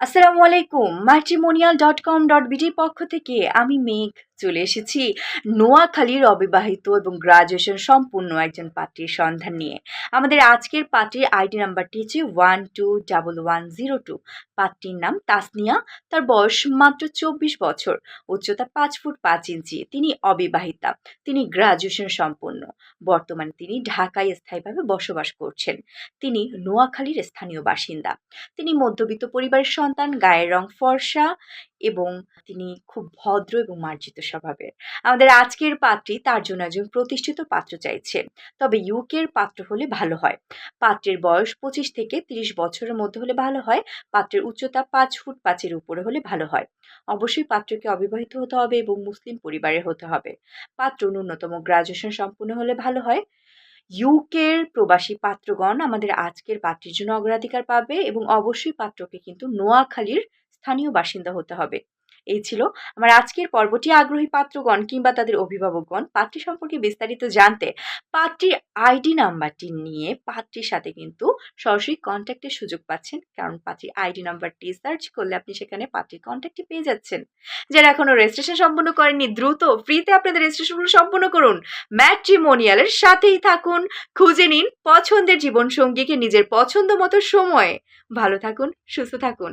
আসসালামু আলাইকুম matrimonial dot com dot বিডির পক্ষ থেকে আমি মেঘ চলে এসেছি নোয়াখালীর অবিবাহিত এবং গ্রাজুয়েশন সম্পূর্ণ একজন পাত্রীর সন্ধান নিয়ে। আমাদের আজকের পাত্রীর আইডি নাম্বারটি হচ্ছে one two double one zero two পাত্রীর নাম তাসনিয়া। তার বয়স মাত্র চব্বিশ বছর। উচ্চতা পাঁচ ফুট পাঁচ ইঞ্চি। তিনি অবিবাহিতা। তিনি গ্রাজুয়েশন সম্পন্ন বর্তমানে তিনি ঢাকায় স্থায়ীভাবে বসবাস করছেন। তিনি নোয়াখালীর স্থানীয় বাসিন্দা। তিনি মধ্যবিত্ত পরিবারের সন্তান, গায়ের রং ফর্সা এবং তিনি খুব ভদ্র এবং মার্জিত স্বভাবের। আমাদের আজকের পাত্রী তার জন্য একজন প্রতিষ্ঠিত পাত্র চাইছে। তবে ইউকের পাত্র হলে ভালো হয়। পাত্রের বয়স পঁচিশ থেকে তিরিশ বছরের মধ্যে হলে ভালো হয়। পাত্রের উচ্চতা পাঁচ ফুট পাঁচের উপরে হলে ভালো হয়। অবশ্যই পাত্রকে অবিবাহিত হতে হবে এবং মুসলিম পরিবারের হতে হবে। পাত্র ন্যূনতম গ্রাজুয়েশন সম্পূর্ণ হলে ভালো হয়। ইউকের প্রবাসী পাত্রগণ আমাদের আজকের পাত্রের জন্য অগ্রাধিকার পাবে এবং অবশ্যই পাত্রকে কিন্তু নোয়াখালীর স্থানীয় বাসিন্দা হতে হবে। এই ছিল। আমার আজকের পর্বটি আগ্রহী পাত্রগণ কিংবা তাদের অভিভাবকগণ, পাত্রী সম্পর্কে বিস্তারিত জানতে পাত্রীর আইডি নাম্বারটি নিয়ে পাত্রীর সাথে কিন্তু সরাসরি কন্ট্যাক্টের সুযোগ পাচ্ছেন। কারণ পাত্রীর আইডি নাম্বারটি সার্চ করলে আপনি সেখানে পাত্রীর কন্ট্যাক্টটি পেয়ে যাচ্ছেন। যারা এখনও রেজিস্ট্রেশন সম্পূর্ণ করেননি, দ্রুত ফ্রিতে আপনাদের রেজিস্ট্রেশনগুলো সম্পূর্ণ করুন। ম্যাট্রিমোনিয়ালের সাথেই থাকুন। খুঁজে নিন পছন্দের জীবনসঙ্গীকে নিজের পছন্দ মতো সময়ে। ভালো থাকুন, সুস্থ থাকুন।